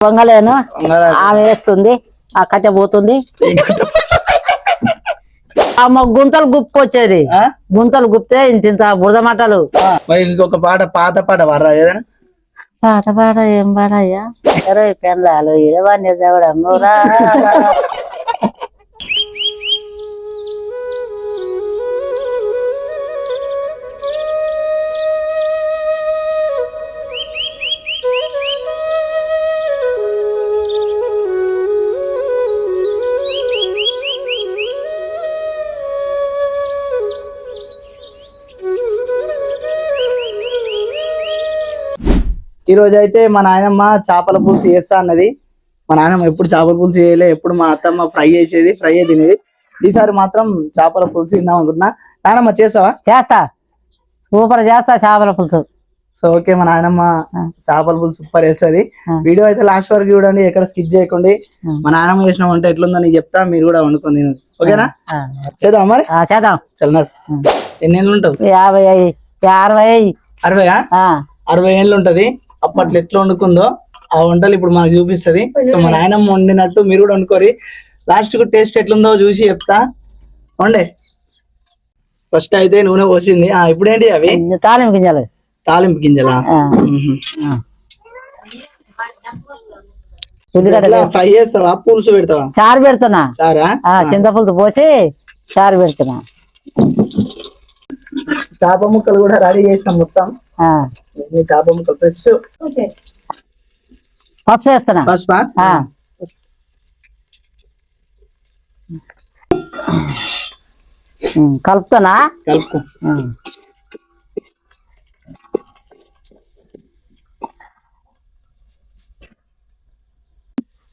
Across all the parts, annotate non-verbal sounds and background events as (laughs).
వంగలేను. ఆమె వేస్తుంది ఆ కట్టె పోతుంది. (laughs) ఆ మా గుంతలు గుప్పుకొచ్చేది? గుంతలు గుప్తే ఇంత ఇంత బురద మరి ఇంకొక పాట పాత పాట వర్రా ఏదైనా? పాట పాట ఏం పాడయ్యా? పెళ్ళాలు ఇడవన్నీ ఈ రోజు అయితే మా నాయనమ్మ చేపల పులుసు చేస్తా అన్నది. మా నాయనమ్మ ఎప్పుడు చేపల పులుసు చేయలే ఎప్పుడు మా అత్తమ్మ ఫ్రై చేసేది ఫ్రై తినేది. ఈసారి మాత్రం చేపల పులుసు తిందాం అనుకుంటున్నా. నాయనమ్మ చేసావా చేస్తా. సూపర్ చేస్తా చేపల పులుసు. సో ఓకే మా నాయనమ్మ చేపల పులుసు సూపర్ వేస్తుంది. వీడియో అయితే లాస్ట్ వరకు చూడండి ఎక్కడ స్కిప్ చేయకండి. మా నాయనమ్మ చేసిన వంట ఎట్లుందో నీకు చెప్తా మీరు కూడా వండుకొని ఓకేనా? చేద్దాం మరి? ఆ, చేద్దాం. చల్లనాడు ఎన్ని ఏళ్ళు ఉంటావు? యాభై అరవై అరవయా? ఆ, అరవై ఏళ్ళు ఉంటది. అప్పట్లో ఎట్లా వండుకుందో ఆ వంటలు ఇప్పుడు మనకు చూపిస్తది. సో మా నాయనమ్మ వండినట్టు మీరు కూడా వండుకోరి. లాస్ట్కు టేస్ట్ ఎట్లుందో చూసి చెప్తా. వండే. ఫస్ట్ అయితే నూనె పోసింది. ఆ ఇప్పుడు ఏంటి అవి తాలింపు గింజలు. తాలింపు గింజలా? ఫ్రై చేస్తావా? పులుసు పెడతావా? చారు పెడుతున్నా. చారా? ఆ, చింతపులుసు పోసి చారు పెడుతున్నా. చేప ముక్కలు కూడా రెడీ చేసిన మొత్తం. ముక్కలు ఫ్రెష్ పసుపు వేస్తున్నా.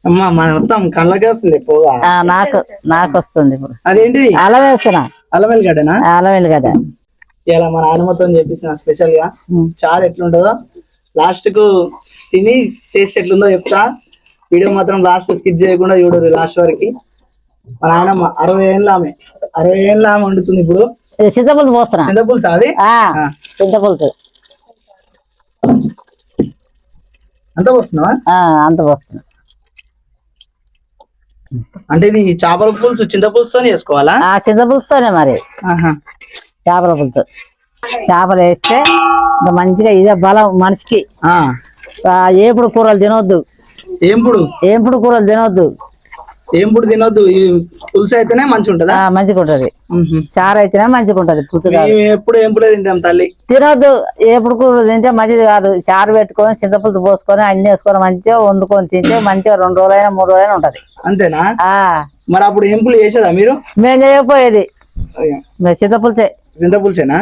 అమ్మా మన మొత్తం కళ్ళకే వస్తుంది పోగా. ఆ, నాకు నాకు వస్తుంది ఇప్పుడు. అదేంటి అల్లం వేస్తున్నా అల్లం వెల్లిగడ్డనా అల్లం వెల్లిగడ్డ ఇలా మన నాన్నమ్మతో చేపిస్తున్నా స్పెషల్గా. చారు ఎట్లుంటుందో లాస్ట్కు తిని టేస్ట్ ఎట్లుందో చెప్తా. వీడియో మాత్రం లాస్ట్ స్కిప్ చేయకుండా చూడదు లాస్ట్ వరకు. మా నాయనమ్మ అరవై ఏళ్ళ ఆమె. అరవై ఏళ్ళ ఆమె వండుతుంది ఇప్పుడు. ఇది చింతపులుసు పోస్తున్నా. చింతపులుసు అది. చింతపులుసు. అంత వస్తున్నావా ఆ, అంత పోస్తున్నా. అంటే ఇది చేపల పులుసు చింతపులుసుతో చేసుకోవాలా? ఆ చింతపులుసుతోనే మరి. ఆహా. చేపల పులుసు. చేపలు వేస్తే ఇంకా మంచిగా ఇదే బలం మనిషికి ఏపుడు కూరలు తినొద్దు. ఏం పుడు ఏంపుడు కూరలు తినొద్దు. ఏం పుడు తినొద్దు పులుసు అయితేనే మంచిగా ఉంటుందా మంచిగా ఉంటది. చారు అయితేనే మంచిగా ఉంటది పులుసు ఎప్పుడు ఏం పుడే తింటాం తల్లి. తినొద్దు. ఏపుడు కూరలు తింటే మంచిది కాదు. చారు పెట్టుకొని చింతపులుసు పోసుకొని అన్ని వేసుకొని మంచిగా వండుకొని తింటే మంచిగా రెండు రోజులైనా మూడు రోజులైనా ఉంటది. అంతేనా? మరి అప్పుడు ఏం పులు చేసేదా మీరు? మేము చేయకపోయేది. అయ్యో. చింతపులుసేనా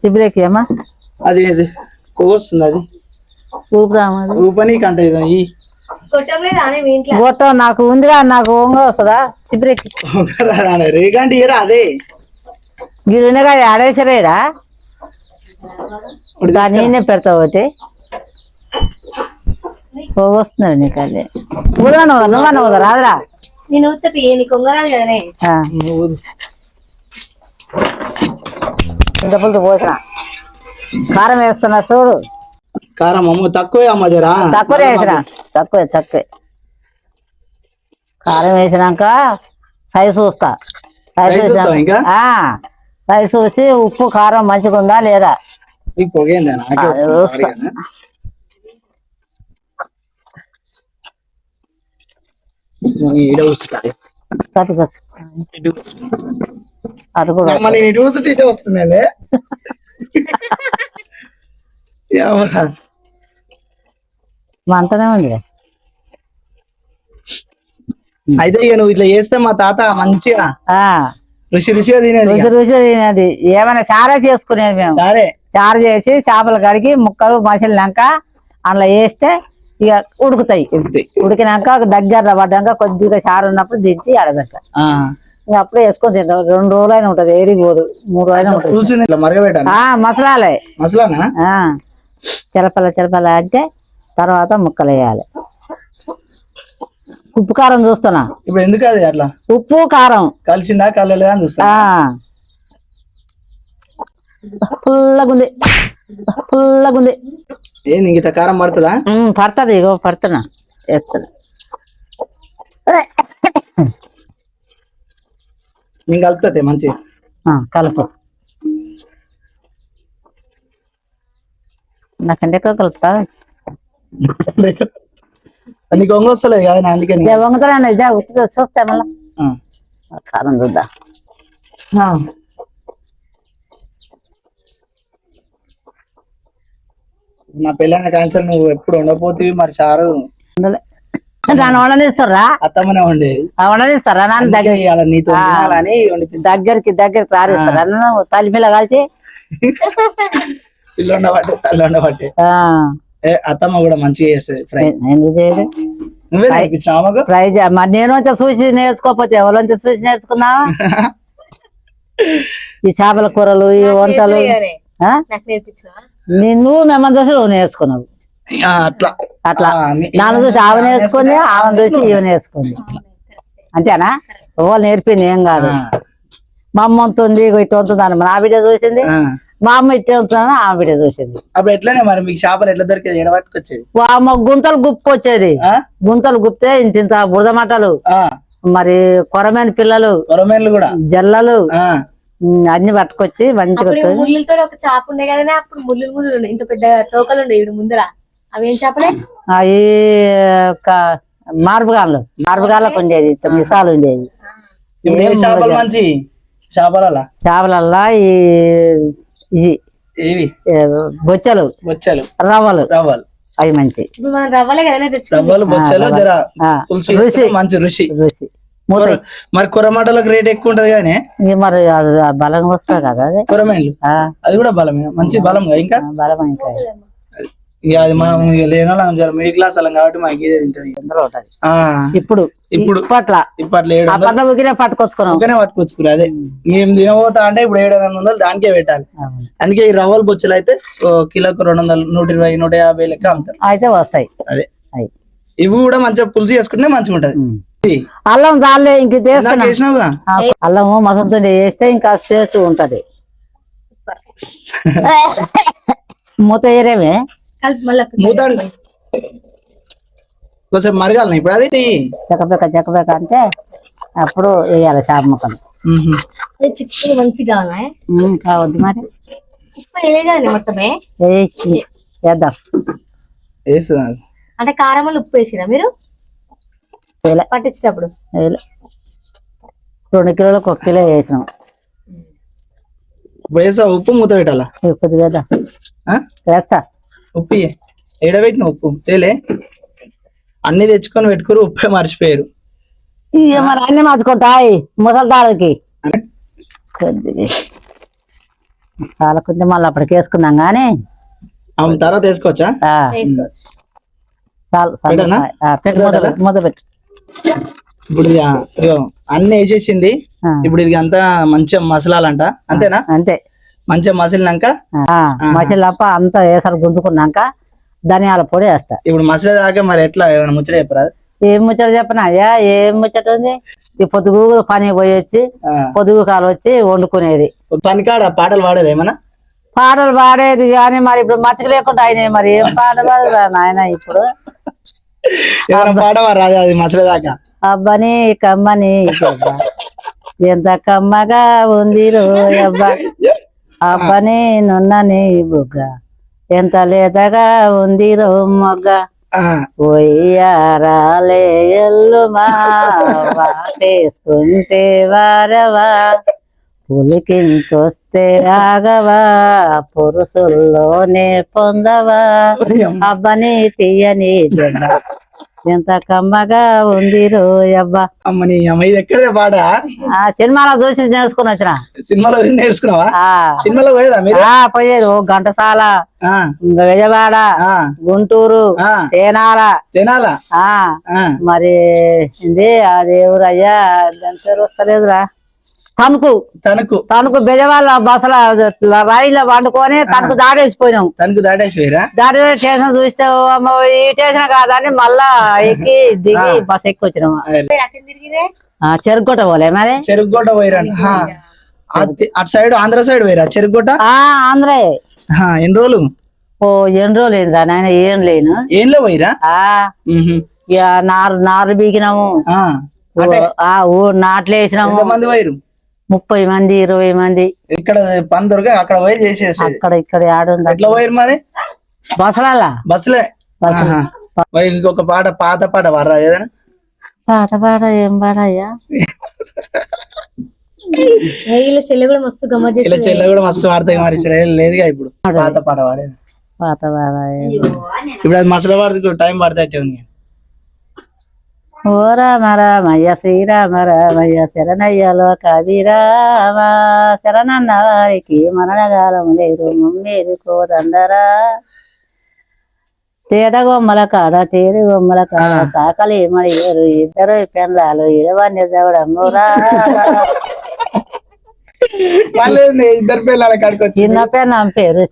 చిబిరేకి ఏమా? అది అది. కొవ్వొస్తుంది అది. ఊపిరామది ఊపని కంట ఈ. గొట్టం నాకు ఉందిగా నాకు ఓంగా వస్తుందా? చిబిరేకి రేగంటి ఇయరా అదే గిరినగా ఆడేసరేడా? దాన్ని నేనే పెడతా ఒకటి. వస్తున్నాడు నీకు అది. ఊదరాను నువ్వన్నా ఊద రాదురా. నేను ఉత్తపి నీకు ఉంగరాలు కదనే. చింతపులుసు పోసిన. కారం వేస్తున్నా చూడు. కారం అమ్మ తక్కువే అమ్మ జరా. తక్కువ వేసిన. తక్కువే తక్కువే. కారం వేసినాక సైజు చూస్తా. సైజు? సైజు చూసి ఉప్పు కారం మంచిగా ఉందా లేదా? చూస్తా. అది కూడా ఇటే వస్తుంది. మంటనే ఉంది. అయితే ఇక నువ్వు ఇట్లా చేస్తే మా తాత మంచిగా ఆ, రుచి రుచిగా తినేది రుచి ఇక. రుచి తినేది. ఏమైనా చారే చేసుకునేది మేము. సరే? చారు చేసి చేపలు కడిగి ముక్కలు మసిలినాక అందులో వేస్తే ఇక ఉడుకుతాయి. ఉడికినాక దగ్గర పడ్డాక కొద్దిగా చారు ఉన్నప్పుడు దించి ఆ. ఇంకా అప్పుడే వేసుకొని తింటాం. రెండు రోజులైనా ఉంటది ఏడికి పోదు. మూడు రోజులైనా ఉంటది. ఇట్లా ఆ మసలాలే. మసలానా? ఆ చిరపల చిరపల అంటే తర్వాత ముక్కలు వేయాలి ఉప్పు కారం చూస్తున్నా. ఇప్పుడు ఎందుకు అది అట్లా? ఉప్పు కారం. కలిసిందా కలలేదా అని చూస్తా ఆ. పుల్లగుంది పుల్లగుంది ఏంది ఇంత కారం పడుతుందా? ఉమ్, పడుతుంది ఇగో పడుతున్నా. చేస్తాను నీకు కలుపుతుంది మంచి కలుపు నాకంటే కలుపుతా నీకు వంగ వస్తలేదు కదా అందుకని ఇదే వంగుతానండి ఇదే ఉత్తి చూస్తే మళ్ళా. కారం చూద్దా. నా పెళ్ళైన క్యాన్సర్ నువ్వు ఎప్పుడు ఉండపోతివి మరి చారు ఉండలే. నన్ను వండనిస్తారా అత్తమ్మనే ఉండేది ఆ, వండనిస్తారా నన్ను దగ్గర దగ్గరికి దగ్గరికి రారిస్తారా నన్ను తలిపిల్ల కాల్చి. పిల్లు ఉండబట్టే తల్లి ఉండబట్టే. ఆ, ఏ అత్తమ్మ కూడా మంచిగా చేస్తుంది ఫ్రై. ఎందుకు చేయదు? చే మరి నేను చూసి నేర్చుకోకపోతే ఎవరంతా చూసి నేర్చుకున్నా ఈ చేపల కూరలు ఈ వంటలు. నిన్ను మిమ్మల్ని చూసి నువ్వు నేర్చుకున్నావు. అట్లా. అట్లా. నాన్న చూసి ఆమె నేర్చుకుంది ఆమె చూసి ఈమె నేర్చుకుంది అంతేనా? ఎవరు నేర్పింది ఏం కాదు. మా అమ్మ ఉంటుంది ఇటు ఉంటుంది అని నా బిడ్డ చూసింది. మా అమ్మ ఇట్టే ఉంటుందని ఆమె బిడ్డ చూసింది. అప్పుడు ఎట్లనే మరి మీకు చేపలు ఎట్లా దొరికేది? ఎడబట్టుకొచ్చేది వా అమ్మ గుంతలు గుప్పుకొచ్చేది? గుంతలు గుప్తే ఇంత ఇంత బురద మట్టలు ఆ, మరి కొరమైన పిల్లలు కొరమేన్లు కూడా? జల్లలు అన్ని పట్టుకొచ్చి మంచిగా. ముళ్ళులతో ఒక చాప ఉండే కదా అప్పుడు ముళ్ళు ముళ్ళు ఇంత పెద్ద తోకలు ఉండే ఇప్పుడు ముందర. అవి ఏం చేపలే? అవి మార్పుగాళ్ళు మార్పుగాళ్ళకు ఉండేది. మిసాలు ఉండేది చేపలు మంచి? చేపల చేపలల్లా ఈ ఇది ఏవి? ఏ, బొచ్చలు బొచ్చలు. రవ్వలు. రవ్వలు. అవి మంచి. రవ్వలే బొచ్చలు జర రుచి. మంచి రుచి. రుచి. మరి కొరమాటలకు రేట్ ఎక్కువ ఉంటది కానీ ఇది మరి అది బలం వస్తుంది కదా ఆ, అది కూడా బలమే. మంచి బలం ఇంకా? బలం ఇంకా. ఇక అది మనం ఇక లేని వాళ్ళం జర మిడిల్ క్లాస్ వాళ్ళం కాబట్టి మాకు ఇదే ఉంటది ఆ, ఇప్పుడు ఇప్పుడు ఇప్పట్ల ఇప్పట్లో ఏడు ఆ వందలు పంట ఉగిరే పట్టుకొచ్చుకున్నాం. ఒకనే పట్టుకొచ్చుకురు అదే. మేము తినబోతా అంటే ఇప్పుడు ఏడు వందలు దానికే పెట్టాలి. అందుకే ఈ రవ్వల బొచ్చులు అయితే ఓ కిలోకు రెండు వందలు నూట ఇరవై నూట యాభై లెక్క అమ్ముతారు. అయితే వస్తాయి. అదే. అయి. ఇవి కూడా మంచిగా పులుసు చేసుకుంటే మంచిగా ఉంటది. ఇది. అల్లం చాలే ఇంక ఇందాక అల్లము మసంతో వేస్తే ఇంకా చేస్తూ ఉంటది. మూత ఏరేమే కలిపి మళ్ళీ మూత కొంచెం మరగాలి ఇప్పుడు అది. చెక్కపెక్క చెక్కపెక్క అంటే అప్పుడు వేయాలి చేప ముక్కలు. చిక్కులు మంచిగా ఉన్నాయి కావద్దు మరి. ఉప్పు వేయలే కదండి మొత్తమే వేయి చేద్దాం వేస్తుందా అంటే కారం వల్ల ఉప్పు వేసిరా మీరు? వేలే పట్టించేటప్పుడు? వేలే రెండు కిలోలకు ఒక కిలో వేసినాం. ఇప్పుడు వేసా ఉప్పు మూత పెట్టాలా? వేద్దాం. ఆ? వేస్తా. ఉప్పు ఇయ్యి. ఏడబెట్టిన ఉప్పు? తేలే. అన్ని తెచ్చుకొని పెట్టుకుని ఉప్పే మర్చిపోయారు. ఇక మరి అన్ని మార్చుకుంటాయి ముసలిదారులకి కొద్దిగా. చాలకుంటే మళ్ళీ అప్పటికి వేసుకుందాం కానీ ఆమె తర్వాత వేసుకోవచ్చా? ఆ, వేసుకోవచ్చు చాలు చాలు. పెట్టనా? ఆ, పెట్టు మూత పెట్టు మూత పెట్టు. ఇప్పుడు అన్ని వేసేసింది. ఇప్పుడు ఇది అంతా మంచిగా మసలాలంట. అంతేనా? అంతే. మంచిగా మసిలినాక ఆ, మసిలప్ప అంతా వేసారు గుంజుకున్నాక ధనియాల పొడి వేస్తా. ఇప్పుడు మసలే దాకా మరి ఎట్లా ఏమైనా ముచ్చట చెప్పరా ఏం ముచ్చట చెప్పనా? అయ్యా ఏం ముచ్చట ఉంది? ఈ పొద్దుగు పని పోయి వచ్చి ఆ. పొదుగు కాలు వచ్చి వండుకునేది. పనికాడ పాటలు పాడేది ఏమన్నా? పాటలు పాడేది కానీ మరి ఇప్పుడు మతికి లేకుండా ఆయన మరి. ఏం పాట పాడరా నాయన ఇప్పుడు? అది మసలే దాకా? అబ్బని కమ్మని ఎంత కమ్మగా ఉంది రోయబ్బ అబ్బని నున్నని బుగ్గ ఎంత లేతగా ఉంది రో మొగ్గ. ఆ, పోయారాలే ఎల్లుమా వాటేసుకుంటే వారవా. పులికింతొస్తే ఆగవా. పురుషుల్లోనే పొందవా. అబ్బని తీయని దెబ్బ ఎంత కమ్మగా ఉంది రోయబ్బా అమ్మ నీ అమ్మ ఇది ఎక్కడే పాట ఆ సినిమాలో చూసి నేర్చుకుని వచ్చిన. సినిమాలో నేర్చుకున్నావా? ఆ. సినిమాలో పోయేదా మీరు? ఆ, పోయేది ఓ ఘంటసాల విజయవాడ గుంటూరు ఆ, తేనాల. తినాలా? మరి ఇది అయ్యా దాని పేరు వస్తలేదురా. తణుకు తణుకు. తణుకు బెజవాళ్ళ బసల రైల్లో వండుకొని తణుకు దాడేసిపోయినాం తణుకు దాటేసి పోయిరా దాడి స్టేషన్ చూస్తే ఈ స్టేషన్ కాదని మళ్ళా ఎక్కి దిగి బస్ ఎక్కి వచ్చినాం చెరుకుట పోలే మరి? అతి- అటు సైడ్ ఆంధ్ర సైడ్ పోయిరా? చెరుకుగొట్ట? ఆ ఆంధ్రే. ఎన్ని రోజులు? ఓ ఎన్ని రోజులు ఏందిరా నాయన? ఏం లేను. పోయిరా? మ్హూ. ఇక నారు నారు ఊ నాట్లు వేసినాము ఎంతమంది పోయిరు ముప్పై మంది ఇరవై మంది. ఇక్కడ పని దొరక అక్కడ పోయి చేసేసేది అక్కడ ఇక్కడ ఆడుంది ఎట్లా పోయిరు మరి? బసలాలా? బస్సులే. మరి ఇంకొక పాట పాత పాట వర్రా ఏదైనా? పాట పాట ఏం పాట అయ్యా వీళ్ళ చెల్లి కూడా మస్తు గమ్మత్ చెల్లె కూడా మస్తు వాడతాయి మరి లేదుగా ఇప్పుడు. పాత పాట పాడేది. పాత ఏం ఇప్పుడు అది మసల వాడికి టైం పడతాయి ఉంది. ఓ రామ రామయ్య శ్రీరామ రామయ్య శరణయ్యలో కవిరామ శరణన్న వారికి మరణగాలం లేరు మమ్మేరు కోదండరా. తేట గొమ్మల కాడ తేరు గొమ్మల కాడ సాకలి మడియరు ఇద్దరు పెండ్లాలు ఇడవన్నీ రా. మళ్ళీ? ఇద్దరు పిల్లల కాడికి చిన్న పెన్నం పేరు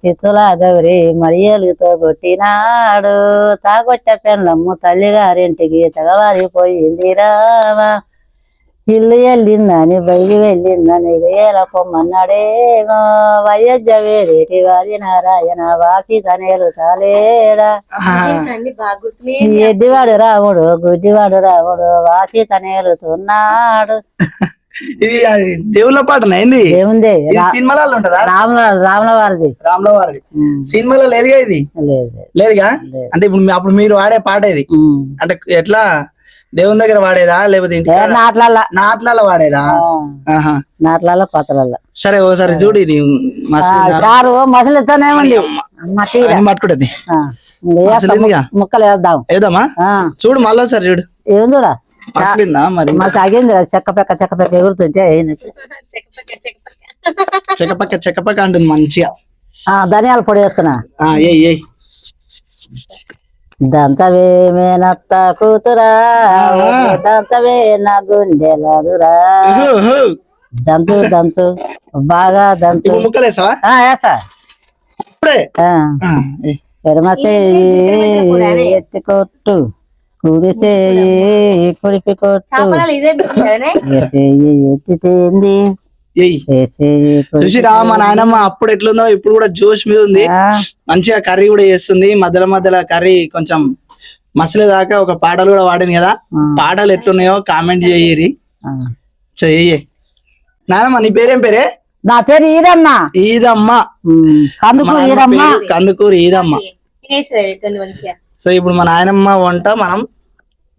మరియలుతో కొట్టినాడు. తాగొట్ట పెన్నమ్ము తల్లిగారింటికి తగవారిపోయింది రామా. ఇల్లు వెళ్ళిందని బయలు వెళ్ళిందని ఏల పొమ్మన్నాడేమో వయ్యజ్జ వేరేటి వాది నారాయణ వాసి కనేలు తాలేడా? ఎడ్డివాడు రాముడు గుడ్డివాడు రాముడు వాసి కనేలుతున్నాడు (laughs) ఇది దేవుళ్ళ పాటనా ఏంది? ఏముంది? సినిమాలలో ఉంటదా? రాముల రాముల వారిది రాముల వారిది ఉమ్, సినిమాలో లేదుగా ఇది? లేదు. లేదు. లేదుగా? లేదు. అంటే ఇప్పుడు అప్పుడు మీరు వాడే పాట ఇది. అంటే ఎట్లా? దేవుని దగ్గర వాడేదా? లేకపోతే నాట్లల్లా. నాట్లలో వాడేదా? ఆహా. నాట్లలో కొత్తలల్లో సరే ఓసారి చూడు ఇది. మస్తు చారు మసలు ఇస్తానే ఉంది అమ్మ తీర అని పట్టుకుంటది ఆ, ఇంక వేస్తాం. మసలు ఎందుగా? ముక్కలు వేద్దాం. ఆ, చూడు మళ్ళీ చూడు. ఏం చూడా? మరి? మరి తగింది రా, చెక్క పెక్క చెక్క పెక్క ఎగురుతుంటే. చెక్కపక్క చెక్కపక్క అంటుంది మంచిగా. ఆ ధనియాల పొడి వేస్తున్నా. ఆ ఏయ్ ఏయ్. దంతవే మేనత్త కూతురా దంతవే నా గుండెలదురా. దంతు దంతు బాగా దంతు. ఆ, వేస్తా. ఇప్పుడే? ఆ, ఆ, ఏయ్. ఎడమ చేయి ఎత్తి కొట్టు. కుడి చేయి కుడిపి కొట్టు. ఎత్తితేంది? చూసిరా మా నాయనమ్మ అప్పుడు ఎట్లుందో ఇప్పుడు కూడా జోష్ మీద ఉంది. మంచిగా కర్రీ కూడా చేస్తుంది. మధ్యలో మధ్యలో కర్రీ కొంచెం మసలే దాకా ఒక పాటలు కూడా వాడింది కదా. పాటలు ఎట్లున్నాయో కామెంట్ చేయరి. చెయ్యి. నానమ్మ నీ పేరేం పేరే? నా పేరు ఈరమ్మ. ఈదమ్మ ఉమ్, కందుకు మా నాయనమ్మ ఈరమ్మ. పేరు కందుకూరు ఈదమ్మ కొన్ని మంచిగా. సో ఇప్పుడు మా నాయనమ్మ వంట మనం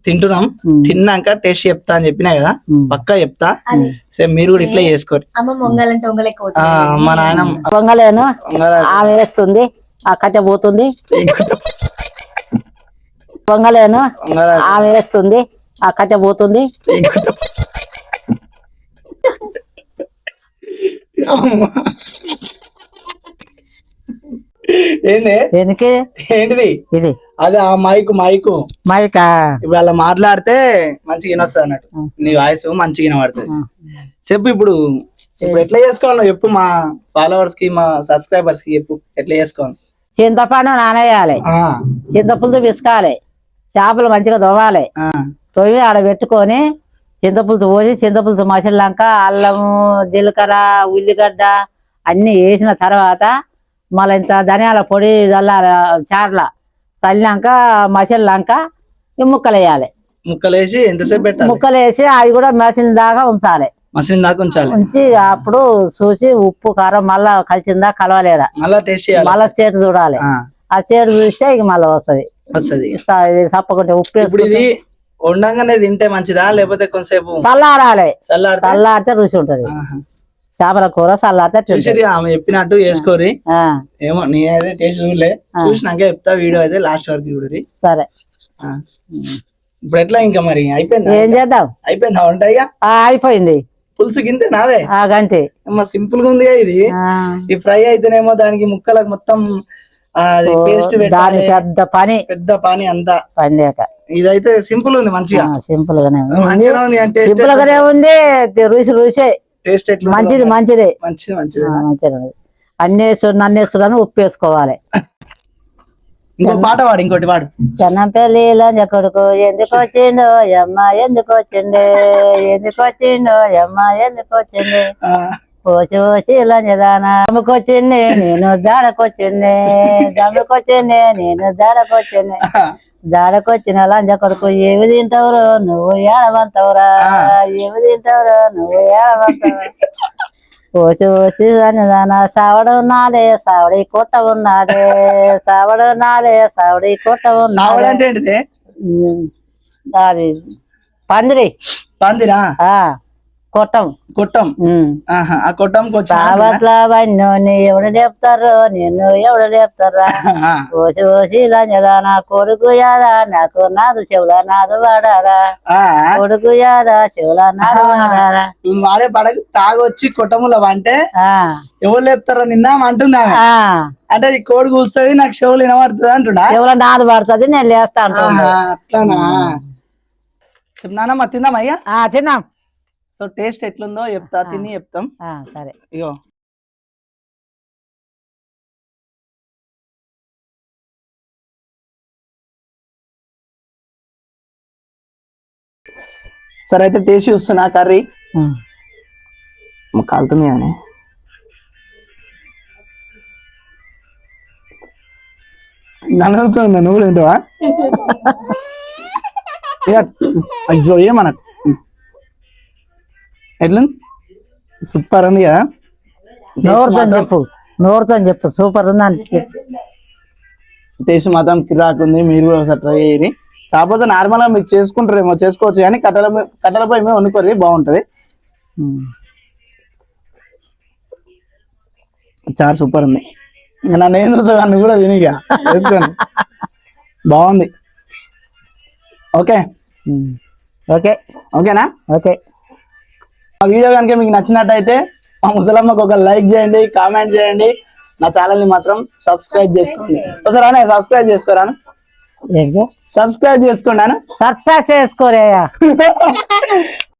తింటున్నాం. తిన్నాక టేస్ట్ చెప్తా అని చెప్పినా కదా. పక్కా చెప్తా. అది. సో మీరు కూడా ఇట్లా చేసుకోరు మా నాయనమ్మ. పొంగలేను. ఆమె వేస్తుంది. ఆ కట్టె పోతుంది. పొంగలేను. ఆమె వేస్తుంది. ఆ కట్టె పోతుంది. అమ్మ. ఏంది? ఎందుకే? ఏంటిది? ఇది. అదే ఆ మైకు మైకు మైకా? ఇప్పుడు అలా మాట్లాడితే మంచిగా వినొస్తుంది అన్నట్టు. నీ వాయిస్ మంచిగా వినబడుతుంది. చెప్పు ఇప్పుడు. ఇప్పుడు ఎట్లా చేసుకోవాలి చెప్పు మా ఫాలోవర్స్కి మా సబ్స్క్రైబర్స్కి చెప్పు. ఎట్లా చేసుకోవాలి? చింతపండు నానేయాలి. చింతపులుసు పిసకాలి. చేపలు మంచిగా దొవ్వాలి ఆ, తొవ్వి ఆడ పెట్టుకొని చింతపులుసు పోసి చింతపులుసు మసిలినాక అల్లము జీలకర్ర ఉల్లిగడ్డ అన్ని వేసిన తర్వాత మళ్ళీ ఇంత ధనియాల పొడి చల్లార చార్ల చల్లినాక మసిలినాక ముక్కలు వేయాలి. ముక్కలు వేసి ఎంతసేపు పెట్టాలి? ముక్కలు వేసి అవి కూడా మసిలిన దాకా ఉంచాలి. మసిన దాకా ఉంచాలి. ఉంచి అప్పుడు చూసి ఉప్పు కారం మళ్ళా కలిసిందా కలవలేదా? మళ్ళా టేస్ట్ చేయాలి. మళ్ళా స్టేట్ చూడాలి. ఆ, స్టేట్ చూస్తే ఇక మళ్ళీ వస్తది. వస్తది. తప్పకుండా ఉప్పు ఇప్పుడు ఇది వండంగానే తింటే మంచిదా? లేకపోతే కొంతసేపు చల్లారాలి. చల్లారితే? రుచి ఉంటది. చేపల కూర చల్లారితే ఆమె చెప్పినట్టు వేసుకోరి ఆ. ఏమో నేనైతే టేస్ట్ చూడలే. చూసినాక చెప్తా వీడియో అయితే లాస్ట్ వరకు చూడరి. సరే. ఇప్పుడు ఎట్లా ఇంకా మరి? అయిపోయిందా? ఏం చేద్దాం? అయిపోయిందా ఆ అయిపోయింది. పులుసు గింతే నావే? అమ్మ సింపుల్గా ఉంది ఇది. ఈ ఫ్రై అయితేనేమో దానికి ముక్కలకు మొత్తం పేస్ట్ పెద్ద పని. పెద్ద పని అంతా. పని లేక ఇదైతే సింపుల్ ఉంది మంచిగా. సింపుల్ గానే ఉంది. మంచిగా ఉంది అంటే సింపుల్ గానే ఉంది రుచి రుచి. టేస్ట్ ఎట్లా మంచిది మంచిది. మంచిది మంచిది. మంచిది వేసుకున్నాను ఉప్పు వేసుకోవాలి ఇంకో పాట వాడు ఇంకోటి వాడు చెన్నం పెళ్ళి లంజ కొడుకు ఎందుకు వచ్చిండు అమ్మ ఎందుకు వచ్చిండు ఎందుకు వచ్చిండు అమ్మ ఎందుకు వచ్చిండు పోసి పోసి లంజదాన దమ్ముకొచ్చింది నేను దాడకొచ్చింది (laughs) దమ్ముకొచ్చింది నేను దాడకొచ్చింది జాడకొచ్చిన లంజ కొడుకు ఏమి తింటావురో నువ్వు ఏడవంతావురా ఏమి తింటావురో నువ్వు ఏడవంతావురా. ఓసి ఓసి అన్నదాన సావడు నాదే సావడి కొట్ట ఉన్నదే సావడు నాదే సావడి కొట్ట ఉన్నదే. అది పందిరి. పందిరా? కొట్టం. కొట్టం. ఆ కొట్టంకి వచ్చి వన్నోని ఎవడు లేపుతారో నిన్ను ఎవడు లేపుతారా? ఓసి ఓసి లంజదా నా కొడుకు యాదా నాకు నాదు చెవుల నాదు వాడారా? కొడుకు యాదా చెవుల నాదు వాడారా? వాడే పడగ తాగొచ్చి కొట్టముల అంటే ఎవరు లేపుతారో నిన్న. ఆ, అంటే ఈ కోడి కూస్తుంది నాకు చెవులు వినబడుతుంది అంటున్నా చెవుల నాదు పడుతుంది నేను లేస్తా అంటున్నా అట్లానా? చెప్నానమ్మా తిందామా ఇక ఆ, తిన్నాం. సో టేస్ట్ ఎట్లుందో చెప్తా తిని చెప్తాం. సరే. ఇగో. సరే అయితే టేస్ట్ చూస్తున్నా కర్రీ. కాలుతుంది నన్ను వస్తుంది నువ్వు కూడా తింటావా? (laughs) అయ్యో ఏమనకు? ఎట్లుంది సూపర్ ఉంది కదా? నోరుతో చెప్పు. నోరుతో చెప్పు. సూపర్ ఉందని చెప్పు. టేస్ట్ మాత్రం కిరాక్ ఉంది. మీరు కూడా ఒకసారి ట్రై చేయండి. కాకపోతే నార్మల్గా మీరు చేసుకుంటారేమో చేసుకోవచ్చు కానీ కట్టెల కట్టెలపై మీద వండుకోరి బాగుంటది. చాలా సూపర్ ఉంది. ఇంకా నన్ను ఏం చూసా నన్ను కూడా తినిగా చేసుకోండి బాగుంది. ఓకే. ఓకే. ఓకేనా? ఓకే. మా వీడియో కనుక మీకు నచ్చినట్టయితే మా ముసలమ్మకు ఒక లైక్ చేయండి కామెంట్ చేయండి. నా ఛానల్ని మాత్రం సబ్స్క్రైబ్ చేసుకోండి. ఒకసారి అనే సబ్స్క్రైబ్ చేసుకోరాను సబ్స్క్రైబ్ చేసుకోండి సబ్స్క్రైబ్ చేసుకోరేయా (laughs)